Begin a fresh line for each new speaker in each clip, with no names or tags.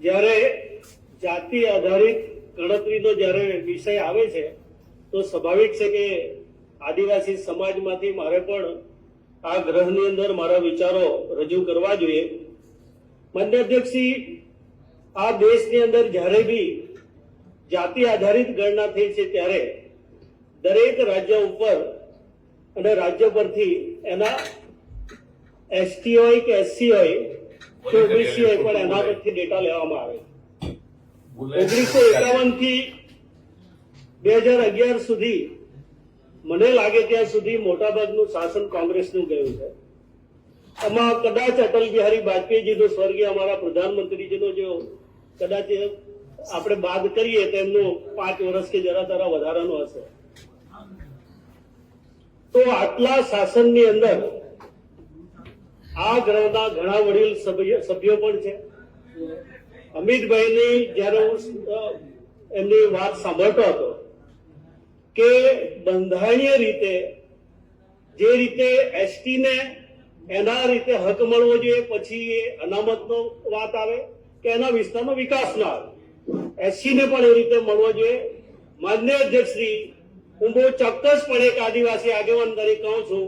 જ્યારે જાતિ આધારિત ગણતરીનો જ્યારે વિષય આવે છે, તો સ્વાભાવિક છે કે આદિવાસી સમાજમાંથી મારે પણ આ ગ્રહની અંદર મારા વિચારો રજૂ કરવા જોઈએ. માન્ય આ દેશની અંદર જ્યારે બી જાતિ આધારિત ગણના થઈ છે ત્યારે દરેક રાજ્ય ઉપર અને રાજ્ય પરથી એના એસટી હોય કે એસસી હોય કે પણ એના પરથી ડેટા લેવામાં આવે ઓગણીસો એકાવનથી બે હજાર અગિયાર સુધી મને લાગે ત્યાં સુધી મોટાભાગનું શાસન કોંગ્રેસનું ગયું છે. આમાં કદાચ અટલ બિહારી વાજપેયીજીનો સ્વર્ગીય અમારા પ્રધાનમંત્રીજીનો જો કદાચ આપણે બાદ કરીએ તો એમનો પાંચ વર્ષ કે જરા તરા વધારાનો હશે. તો આટલા શાસનની અંદર આ ગ્રહના ઘણા વડીલ સભ્યો પણ છે. અમિતભાઈની જ્યારે હું એમની વાત સાંભળતો હતો કે બંધારણીય રીતે જે રીતે એસટી ને એના રીતે હક મળવો જોઈએ, પછી એ અનામતનો વાત આવે કે એના વિસ્તારમાં વિકાસ ના આવે. એસસી ને પણ એ રીતે મળવો જોઈએ. માન્ય અધ્યક્ષશ્રી હું બહુ ચોક્કસપણે એક આદિવાસી આગેવાન તરીકે કહું છું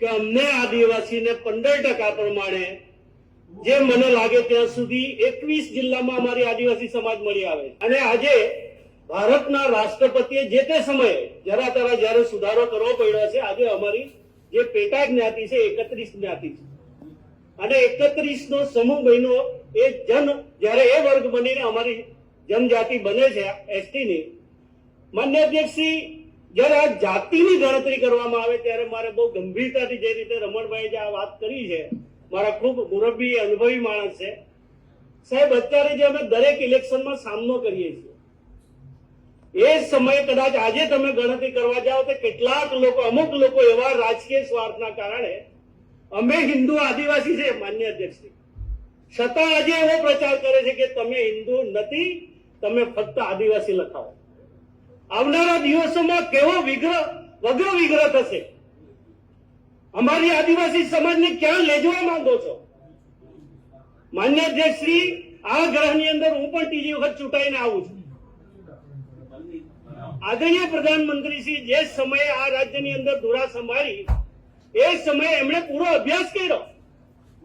કે અમને આદિવાસીને પંદર ટકા પ્રમાણે જે મને લાગે ત્યાં સુધી એકવીસ જિલ્લામાં અમારી આદિવાસી સમાજ મળી આવે અને આજે ભારતના રાષ્ટ્રપતિએ જે તે સમયે, જરા તરા જયારે સુધારો કરવો પડ્યો છે, આજે અમારી જે પેટા જ્ઞાતિ છે, એકત્રીસ જ્ઞાતિ છે. અને એકત્રીસ નો સમૂહ મહિનો એ જન, જ્યારે એ વર્ગ બનીને અમારી જનજાતિ બને છે એસટી ની માન્ય અધ્યક્ષશ્રી જ્યારે આ જાતિની ગણતરી કરવામાં આવે ત્યારે મારે બહુ ગંભીરતાથી જે રીતે રમણભાઈ જે આ વાત કરી છે, મારા ખૂબ મુરબ્બી અનુભવી માણસ છે. સાહેબ, અત્યારે જે અમે દરેક ઇલેક્શનમાં સામનો કરીએ છીએ, એ સમયે કદાચ આજે તમે ગણતરી કરવા જાઓ તો કેટલાક લોકો, અમુક લોકો એવા રાજકીય સ્વાર્થના કારણે અમે હિન્દુ આદિવાસી છે, માન્ય અધ્યક્ષ છતાં આજે એવો પ્રચાર કરે છે કે તમે હિન્દુ નથી, તમે ફક્ત આદિવાસી લખાવો. આવનારા દિવસોમાં કેવો વિગ્રહ, વગ્ર વિગ્રહ થશે? અમારી આદિવાસી સમાજને ક્યાં લેજવા માંગો છો? માન્ય અધ્યક્ષશ્રી આ ગ્રહની અંદર હું પણ ત્રીજી વખત ચૂંટાઈને આવું છું. આદરણીય પ્રધાનમંત્રી શ્રી, જે સમયે આ રાજ્યની અંદર ધુરા સંભાળી એ સમયે એમણે પૂરો અભ્યાસ કર્યો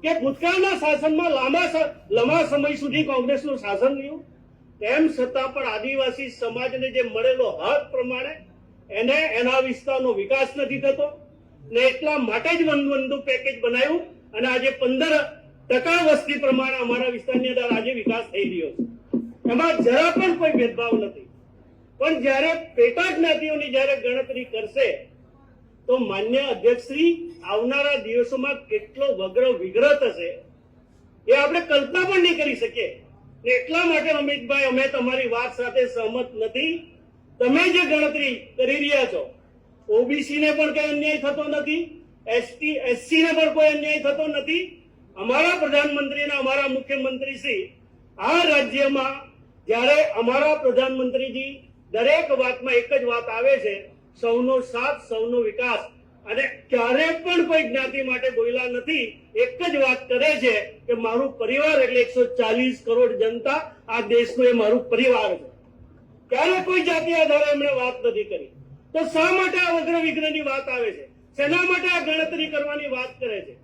કે ભૂતકાળના શાસનમાં લાંબા લાંબા સમય સુધી કોંગ્રેસનું શાસન રહ્યું. તેમ છતાં પણ આદિવાસી સમાજને જે મળેલો હક પ્રમાણે એને એના વિસ્તારનો વિકાસ નથી થતો ને એટલા માટે જ વનબંધુ પેકેજ બનાવ્યું અને આજે પંદર ટકા વસ્તી પ્રમાણે અમારા વિસ્તારની અંદર આજે વિકાસ થઈ રહ્યો છે. એમાં જરા પણ કોઈ ભેદભાવ નથી. પણ જ્યારે પેટા જ્ઞાતિઓની જ્યારે ગણતરી કરશે, તો માન્ય અધ્યક્ષશ્રી આવનારા દિવસોમાં કેટલો વગ્ર વિગ્રહ થશે એ આપણે કલ્પના પણ નહીં કરી શકીએ. એટલા માટે અમિતભાઈ, અમે તમારી વાત સાથે સહમત નથી. તમે જે ગણતરી કરી રહ્યા છો ઓબીસી ને પણ કઈ અન્યાય થતો નથી, એસટી એસસી ને પણ કોઈ અન્યાય થતો નથી. અમારા પ્રધાનમંત્રી અને અમારા મુખ્યમંત્રી શ્રી, આ રાજ્યમાં જ્યારે અમારા પ્રધાનમંત્રીજી દરેક વાતમાં એક જ વાત આવે છે, સૌનો સાથ, સૌનો વિકાસ. અને ક્યારે પણ કોઈ જ્ઞાતિ માટે બોલ્યા નથી, એક જ વાત કરે છે કે મારું પરિવાર એટલે એકસો ચાલીસ કરોડ જનતા આ દેશનો એ મારું પરિવાર છે. ક્યારે કોઈ જાતિ આધારે એમણે વાત નથી કરી. તો શા માટે આ વગ્ર વિગ્રહની વાત આવે છે? શેના માટે આ ગણતરી કરવાની વાત કરે છે?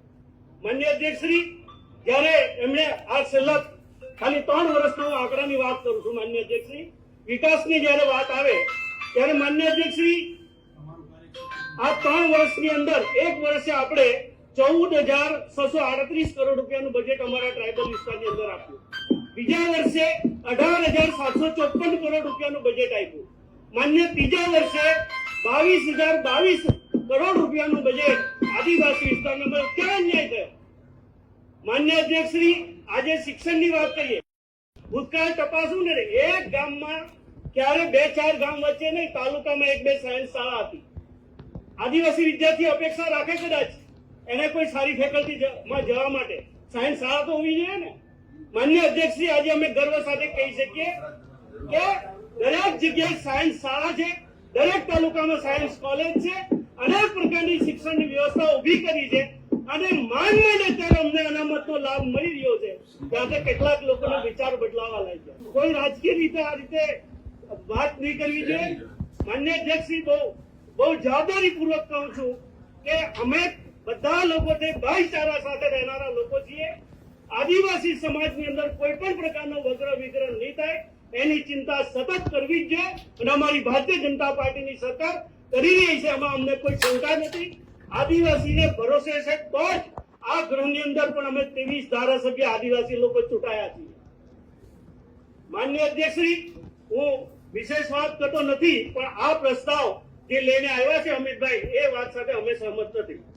માન્ય અધ્યક્ષશ્રી, જ્યારે એમણે આ છેલ્લા ખાલી ત્રણ વર્ષના આંકડાની વાત કરું છું માન્ય અધ્યક્ષશ્રી, વિકાસની જ્યારે વાત આવે, ત્યારે માન્ય અધ્યક્ષશ્રી આ ત્રણ વર્ષની અંદર એક વર્ષે આપણે ચૌદ હજાર છસો આડત્રીસ કરોડ રૂપિયાનું બજેટ અમારા ટ્રાઇબલ વિસ્તારની અંદર આપ્યું. બીજા વર્ષે અઢાર હજાર સાતસો ચોપન કરોડ રૂપિયાનું બજેટ આપ્યું. માન્ય ત્રીજા વર્ષે બાવીસ હજાર બાવીસ કરોડ રૂપિયાનું બજેટ આદિવાસી વિસ્તારમાં. ક્યાં અન્યાય થયો? માન્ય અધ્યક્ષશ્રી, આજે શિક્ષણની વાત કરીએ. ભૂતકાળ તપાસું ને એક ગામમાં ક્યારે બે ચાર ગામ વચ્ચે નહીં, તાલુકામાં એક બે સાયન્સ શાળા હતી. આદિવાસી વિદ્યાર્થી અપેક્ષા રાખે કદાચ એને કોઈ સારી ફેકલ્ટી માં જવા માટે. સાયન્સ સારા તો હોવી જોઈએ ને? માન્ય અધ્યક્ષશ્રી આજે અમે ગર્વ સાથે કહી શકીએ કે દરેક જગ્યાએ સાયન્સ શાળા છે, દરેક તાલુકામાં સાયન્સ કોલેજ છે, અનેક પ્રકારની શિક્ષણની વ્યવસ્થા ઊભી કરી છે અને માંડ માંડ અત્યારે અમને અનામતનો લાભ મળી રહ્યો છે. ત્યારે કેટલાક લોકોનો વિચાર બદલાવા લાગ્યો. કોઈ રાજકીય રીતે આ રીતે વાત નહીં કરવી જોઈએ. માન્ય અધ્યક્ષશ્રી બહુ બહુ જવાબદારીપૂર્વક કહું છું કે અમે બધા લોકો તે ભાઈચારા સાથે રહેનારા લોકો છીએ. આદિવાસી સમાજની અંદર કોઈ પણ પ્રકારનો વગ્ર વિગ્રહ નહીં થાય. એની ચિંતા સતત કરવી જ જોઈએ અને અમારી ભારતીય જનતા પાર્ટીની સરકાર કરી રહી છે. એમાં અમને કોઈ શંકા નથી. આદિવાસીને ભરોસે છે તો જ આ ગૃહની અંદર પણ અમે ત્રેવીસ ધારાસભ્ય આદિવાસી લોકો ચૂંટાયા છીએ. માન્ય અધ્યક્ષશ્રી, હું વિશેષ વાત કરતો નથી, પણ આ પ્રસ્તાવ જે લઈને આવ્યા છે અમિતભાઈ. એ વાત સાથે અમે સહમત નથી.